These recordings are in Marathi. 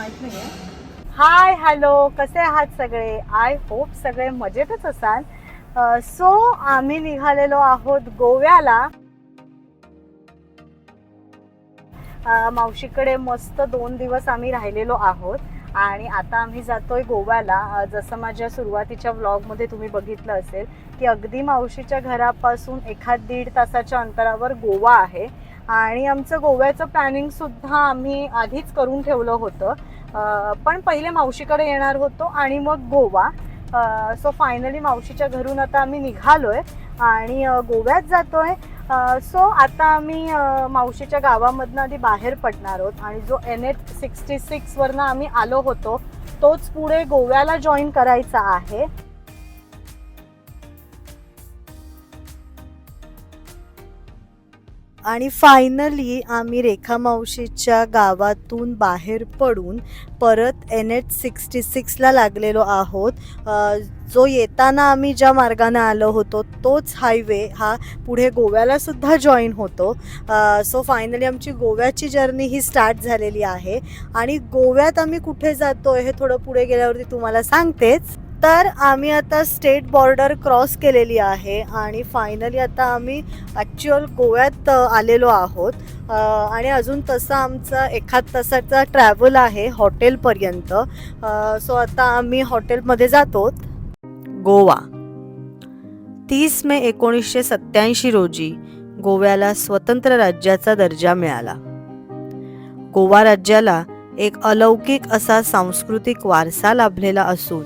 माहीत नाही हाय हॅलो कसे आहात सगळे? आय होप सगळे मजेतच असाल. सो आम्ही निघालेलो आहोत गोव्याला. मावशीकडे मस्त दोन दिवस आम्ही राहिलेलो आहोत. आणि आता आम्ही जातोय गोव्याला. जसं माझ्या सुरुवातीच्या व्लॉगमध्ये तुम्ही बघितलं असेल की अगदी मावशीच्या घरापासून एखाद दीड तासाच्या अंतरावर गोवा आहे. आणि आमचं गोव्याचं प्लॅनिंग सुद्धा आम्ही आधीच करून ठेवलं होतं. पण पहिले मावशीकडे येणार होतो आणि मग गोवा. सो फायनली मावशीच्या घरून आता आम्ही निघालोय आणि गोव्यात गोव्यात जातोय. सो आता आम्ही मावशीच्या गावामधनं आधी बाहेर पडणार आहोत आणि जो एन एच सिक्स्टी सिक्सवरनं आम्ही आलो होतो तोच पुढे गोव्याला जॉईन करायचा आहे. आणि फायनली आम्ही रेखा मावशीच्या गावातून बाहेर पडून परत एन एच सिक्स्टी सिक्सला लागलेलो आहोत. जो येताना आम्ही ज्या मार्गाने आलो होतो तोच हायवे हा पुढे गोव्याला सुद्धा जॉईन होतो. सो फायनली आमची गोव्याची जर्नी ही स्टार्ट झालेली आहे. आणि गोव्यात आम्ही कुठे जातो हे थोडं पुढे गेल्यावरती तुम्हाला सांगतेच. तर आम्ही आता स्टेट बॉर्डर क्रॉस केलेली आहे आणि फायनली आता आम्ही ॲक्च्युअल गोव्यात आलेलो आहोत. आणि अजून तसा आमचा एखाद तासाचा ट्रॅव्हल आहे हॉटेलपर्यंत. सो आता आम्ही हॉटेलमध्ये जातो. गोवा. तीस मे एकोणीसशे सत्त्याऐंशी रोजी गोव्याला स्वतंत्र राज्याचा दर्जा मिळाला. गोवा राज्याला एक अलौकिक असा सांस्कृतिक वारसा लाभलेला असून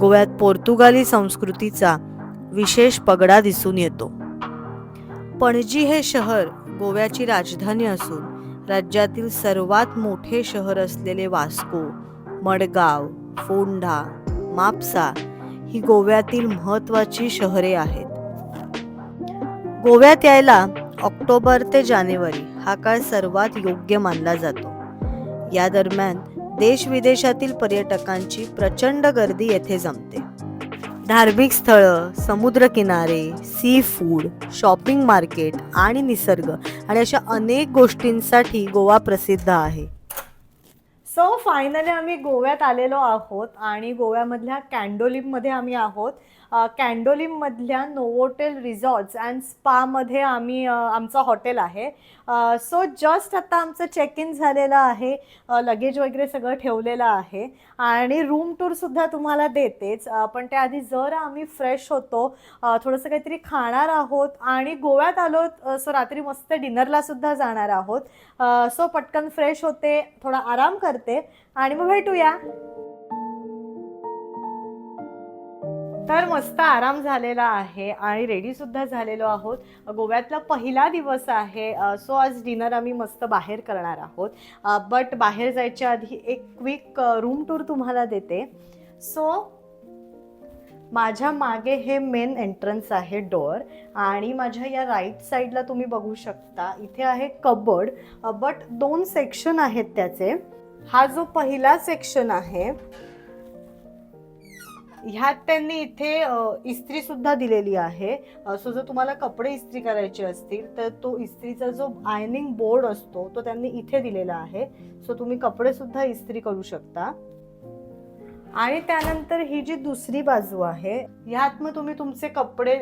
गोव्यात पोर्तुगाली संस्कृतीचा विशेष पगडा दिसून येतो. पणजी हे शहर गोव्याची राजधानी असून राज्यातील सर्वात मोठे शहर असलेले वास्को मडगाव फोंडा मापसा ही गोव्यातील महत्त्वाची शहरे आहेत. गोव्यात यायला ऑक्टोबर ते जानेवारी हा काळ सर्वात योग्य मानला जातो. या दरम्यान देश विदेशातील पर्यटकांची प्रचंड गर्दी येथे जमते. धार्मिक स्थळं समुद्रकिनारे सी फूड शॉपिंग मार्केट आणि निसर्ग आणि अशा अनेक गोष्टींसाठी गोवा प्रसिद्ध आहे. सो फायनली आम्ही गोव्यात आलेलो आहोत आणि गोव्यामधल्या कॅन्डोलिममध्ये आम्ही आहोत. कॅन्डोलिममधल्या नोवोटेल रिसॉर्ट्स अँड स्पामध्ये आम्ही आमचं हॉटेल आहे. सो जस्ट आता आमचं चेक इन झालेलं आहे. लगेज वगैरे सगळं ठेवलेलं आहे. आणि रूम टूरसुद्धा तुम्हाला देतेच. पण त्याआधी जर आम्ही फ्रेश होतो थोडंसं काहीतरी खाणार आहोत आणि गोव्यात आलो सो रात्री मस्त डिनरलासुद्धा जाणार आहोत. सो पटकन फ्रेश होते थोडा आराम करते. आणि मग भेटूया. तर मस्त आराम झालेला आहे आणि रेडी सुद्धा झालेलो आहोत. गोव्यातला पहिला दिवस आहे. सो आज डिनर आम्ही मस्त बाहेर करणार आहोत. बट बाहेर जायच्या आधी एक क्विक रूम टूर तुम्हाला देते. सो माझ्या मागे हे मेन एंट्रन्स आहे डोअर आणि माझ्या या राईट साईडला तुम्ही बघू शकता. इथे आहे कबड बट दोन सेक्शन आहेत त्याचे. हा जो पहिला सेक्शन आहे ह्यात त्यांनी इथे इस्त्री सुद्धा दिलेली आहे. सो जर तुम्हाला कपडे इस्त्री करायचे असतील तर तो इस्त्रीचा जो आयनिंग बोर्ड असतो तो त्यांनी इथे दिलेला आहे. सो तुम्ही कपडे सुद्धा इस्त्री करू शकता. आणि त्यानंतर ही जी दुसरी बाजू आहे ह्यात मग तुम्ही तुमचे कपडे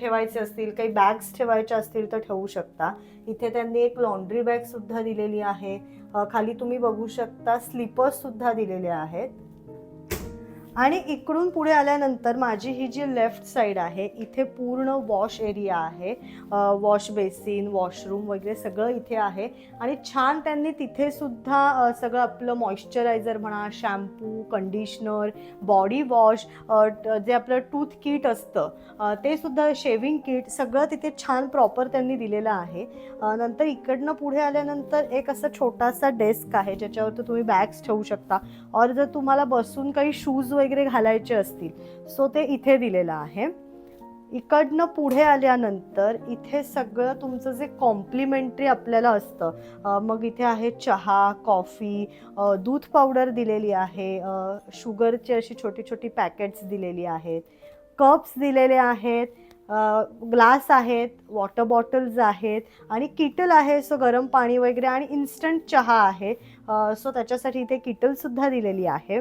ठेवायचे असतील काही बॅग्स ठेवायच्या असतील तर ठेवू शकता. इथे त्यांनी एक लॉन्ड्री बॅग सुद्धा दिलेली आहे. खाली तुम्ही बघू शकता स्लीपर्स सुद्धा दिलेले आहेत. आणि इकडून पुढे आल्यानंतर माझी ही जी लेफ्ट साईड आहे इथे पूर्ण वॉश एरिया आहे. वॉश बेसिन वॉशरूम वगैरे सगळं इथे आहे. आणि छान त्यांनी तिथेसुद्धा सगळं आपलं मॉइश्चरायझर म्हणा शॅम्पू कंडिशनर बॉडी वॉश जे आपलं टूथ किट असतं ते सुद्धा शेविंग किट सगळं तिथे छान प्रॉपर त्यांनी दिलेलं आहे. नंतर इकडनं पुढे आल्यानंतर एक असं छोटासा डेस्क आहे ज्याच्यावरती तुम्ही बॅग्स ठेवू शकता. और जर तुम्हाला बसून काही शूज वगैरे घालायचे असतील. सो ते इथे दिलेलं आहे. इकडनं पुढे आल्यानंतर इथे सगळं तुमचं जे कॉम्प्लिमेंटरी आपल्याला असतं. मग इथे आहे चहा कॉफी दूध पावडर दिलेली आहे. शुगरची अशी छोटी छोटी पॅकेट्स दिलेली आहेत. कप्स दिलेले आहेत. ग्लास आहेत वॉटर बॉटल्स आहेत आणि किटल आहे. सो गरम पाणी वगैरे आणि इन्स्टंट चहा आहे. सो त्याच्यासाठी इथे किटलसुद्धा दिलेली आहे.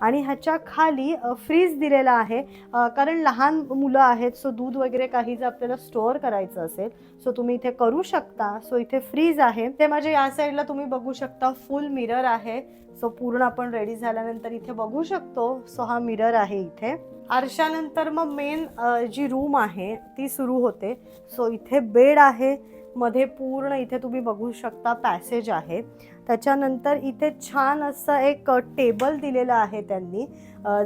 आणि ह्याच्या खाली फ्रीज दिलेला आहे. कारण लहान मुलं आहेत सो दूध वगैरे काही जर आपल्याला स्टोअर करायचं असेल सो तुम्ही इथे करू शकता. सो इथे फ्रीज आहे. ते माझ्या या साईडला तुम्ही बघू शकता. फुल मिरर आहे. सो पूर्ण आपण रेडी झाल्यानंतर इथे बघू शकतो. सो हा मिरर आहे इथे. आरशानंतर मग मेन जी रूम आहे ती सुरू होते. सो इथे बेड आहे. मध्ये पूर्ण इथे तुम्ही बघू शकता पॅसेज आहे. त्याच्यानंतर इथे छान असं एक टेबल दिलेलं आहे त्यांनी.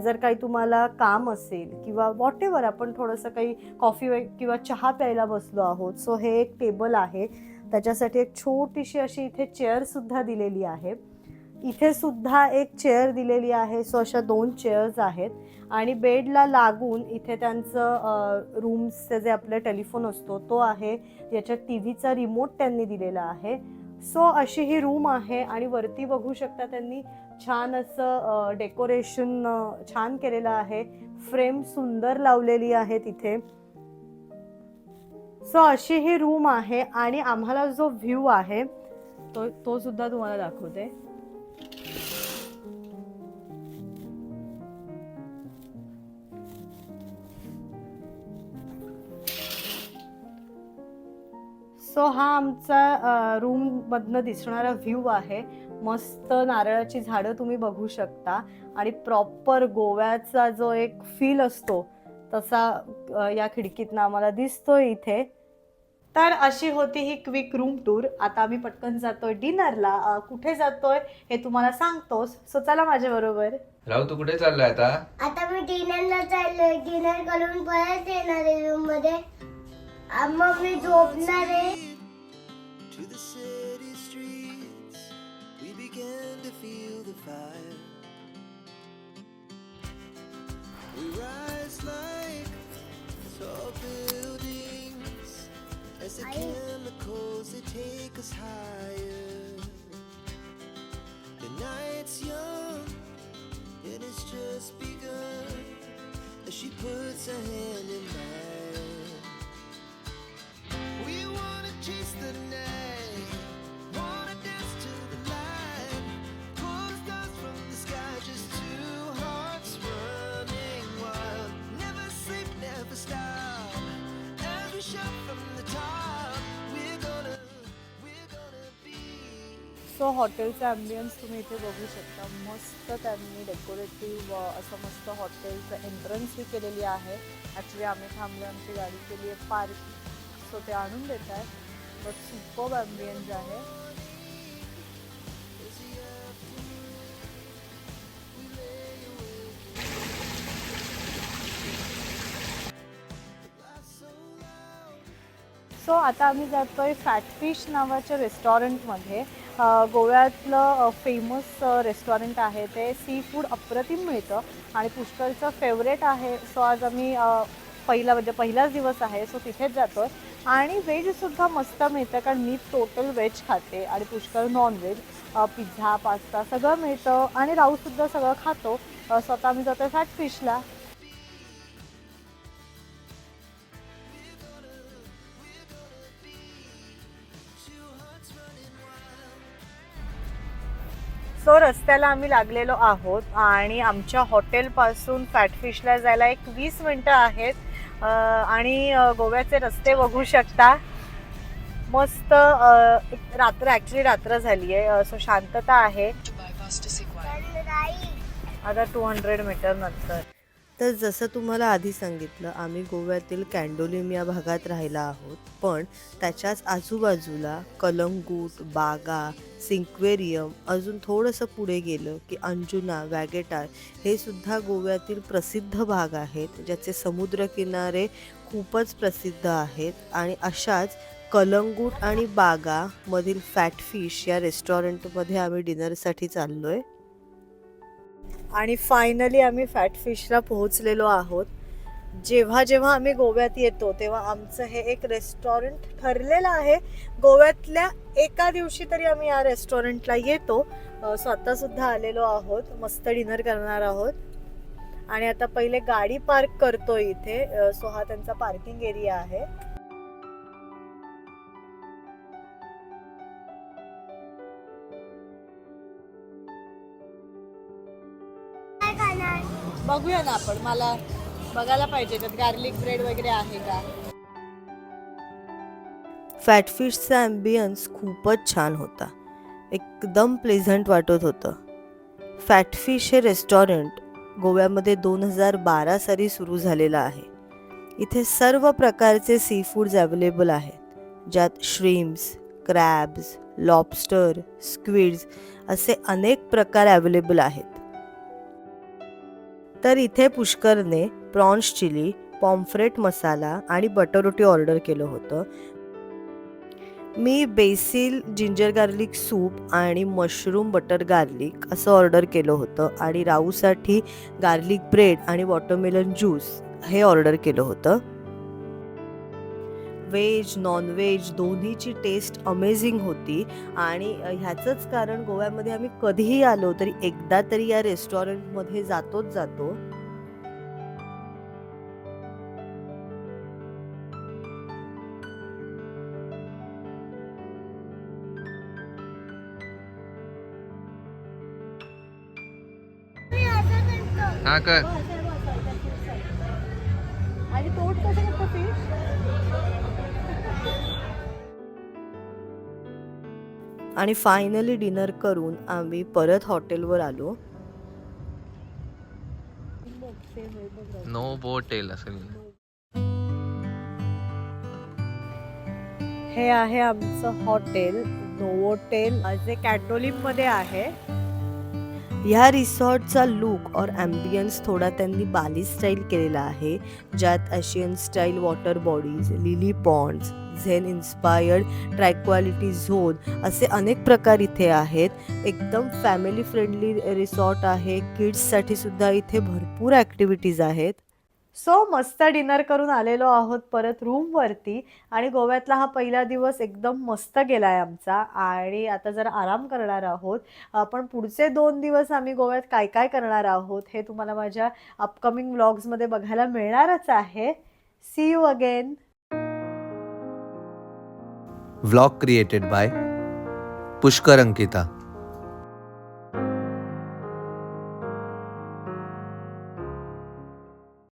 जर काही तुम्हाला काम असेल किंवा वॉट एव्हर आपण थोडंसं काही कॉफी किंवा चहा प्यायला बसलो आहोत सो हे एक टेबल आहे. त्याच्यासाठी एक छोटीशी अशी इथे चेअरसुद्धा दिलेली आहे. इथे सुद्धा एक चेअर दिलेली आहे. सो अशा दोन चेअर्स आहेत. आणि बेडला लागून इथे त्यांचं रूम्सचे जे आपलं टेलिफोन असतो तो आहे. याच्यात टी व्हीचा रिमोट त्यांनी दिलेला आहे. सो अशी ही रूम आहे आणि वरती बघू शकता त्यांनी छान असं डेकोरेशन छान केलेलं आहे. फ्रेम सुंदर लावलेली आहे तिथे. सो अशी ही रूम आहे आणि आम्हाला जो व्ह्यू आहे तो तो सुद्धा तुम्हाला दाखवते. सो हा आमचा रूम मधनं दिसणारा व्ह्यू आहे. मस्त नारळाची झाडं तुम्ही बघू शकता. आणि प्रॉपर गोव्याचा जो एक फील असतो तसा या खिडकीतनं आम्हाला दिसतोय इथे. तर अशी होती ही क्विक रूम टूर आता आम्ही पटकन जातोय डिनरला कुठे जातोय हे तुम्हाला सांगतोस सो चला माझ्या बरोबर राहू तू कुठे चाललाय आता? आता मी डिनरला चाललोय. डिनर करून परत येणार आहे रूममध्ये. आ, मग मी झोपणार आहे To the city streets, we began to feel the fire. We rise like tall buildings as the Aye. chemicals they take us higher. The night's young and it's just begun as she puts her hand in mine. So हॉटेलचा ॲम्बियन्स तुम्ही इथे बघू शकता. मस्त त्यांनी डेकोरेटिव्ह असं मस्त हॉटेलचं एंट्रन्सही केलेली आहे. ॲक्च्युली आम्ही थांबलो आमची गाडी केली आहे पार्क सो ते आणून देत आहे बट सुपर ॲम्बियन्स आहे. सो आता आम्ही जातोय फॅटफिश नावाच्या रेस्टॉरंटमध्ये गोव्यातलं फेमस रेस्टॉरंट आहे ते सी फूड अप्रतिम मिळतं. आणि पुष्कळचं फेवरेट आहे. सो आज आम्ही पहिला म्हणजे पहिलाच दिवस आहे. सो तिथेच जातोय. आणि व्हेजसुद्धा मस्त मिळतं कारण मी टोटल व्हेज खाते. आणि पुष्कळ नॉनव्हेज पिझ्झा पास्ता सगळं मिळतं. आणि राऊसुद्धा सगळं खातो. स्वतः मी जातो फॅट फिशला सो रस्त्याला आम्ही लागलेलो आहोत आणि आमच्या हॉटेलपासून फॅटफिशला जायला एक वीस मिनटं आहेत. आणि गोव्याचे रस्ते बघू शकता. मस्त रात्र ॲक्च्युली रात्र झाली आहे सो शांतता आहे. आता टू हंड्रेड मीटर नंतर. तर जसं तुम्हाला आधी सांगितलं आम्ही गोव्यातील कॅन्डोलिम या भागात राहिला आहोत पण त्याच्याच आजूबाजूला कलंगूट बागा सिंक्वेरियम अजून थोडंसं पुढे गेलं की अंजुना वॅगेटार हे सुद्धा गोव्यातील प्रसिद्ध भाग आहेत ज्याचे समुद्रकिनारे खूपच प्रसिद्ध आहेत आणि अशाच कलंगूट आणि बागामधील फॅटफिश या रेस्टॉरंटमध्ये आम्ही डिनरसाठी चाललो आहे आणि फायनली आम्ही फॅट फिशला पोहोचलेलो आहोत. जेव्हा जेव्हा आम्ही गोव्यात येतो तेव्हा आमचं हे एक रेस्टॉरंट ठरलेलं आहे. गोव्यातल्या एका दिवशी तरी आम्ही या रेस्टॉरंटला येतो. स्वतःसुद्धा आलेलो आहोत मस्त डिनर करणार आहोत. आणि आता पहिले गाडी पार्क करतो इथे. सो हा त्यांचा पार्किंग एरिया आहे. बघूया ना आपण. मला बघायला पाहिजे त्यात गार्लिक ब्रेड वगैरे आहे का? फॅटफिशचा ॲम्बियन्स खूपच छान होता. एकदम प्लेझंट वाटत होतं. फॅटफिश हे रेस्टॉरंट गोव्यामध्ये दोन हजार बारा साली सुरू झालेलं आहे. इथे सर्व प्रकारचे सी फूड्स अवेलेबल आहेत. ज्यात श्रीम्स क्रॅब्स लॉबस्टर स्क्विड्स असे अनेक प्रकार अवेलेबल आहेत. तर इथे पुष्करने प्रॉन्स चिली पॉम्फ्रेट मसाला आणि बटर रोटी ऑर्डर केलं होतं. मी बेसिल जिंजर गार्लिक सूप आणि मशरूम बटर गार्लिक असं ऑर्डर केलं होतं आणि राऊसाठी गार्लिक ब्रेड आणि वॉटरमेलन ज्यूस हे ऑर्डर केलं होतं. व्हेज नॉनव्हेज दोन्हीची टेस्ट अमेझिंग होती. आणि ह्याचंच कारण गोव्यामध्ये आम्ही कधीही आलो तरी एकदा तरी या रेस्टॉरंटमध्ये जातोच जातो. हा कर. आणि फायनली डिनर करून आम्ही परत हॉटेलवर आलो. नो बोटेल असेल हे आहे आमचं हॉटेल नोवोटेल जे कॅटोलिममध्ये आहे. ह्या रिसॉर्टचा लुक और ॲम्बियन्स थोडा त्यांनी बाली स्टाईल केलेला आहे. ज्यात Asian style water bodies lily ponds zen inspired tranquility zone असे अनेक प्रकार इथे आहेत. एकदम फॅमिली फ्रेंडली रिसॉर्ट आहे. किड्ससाठी सुद्धा इथे भरपूर ॲक्टिव्हिटीज आहेत. सो मस्त डिनर करून आलेलो आहोत परत रूमवरती आणि गोव्यातला हा पहिला दिवस एकदम मस्त गेलाय आमचा. आणि आता जरा आराम करणार आहोत. पण पुढचे दोन दिवस आम्ही गोव्यात काय काय करणार आहोत हे तुम्हाला माझ्या अपकमिंग व्लॉग्समध्ये बघायला मिळणारच आहे. See you again vlog created by Pushkar Ankita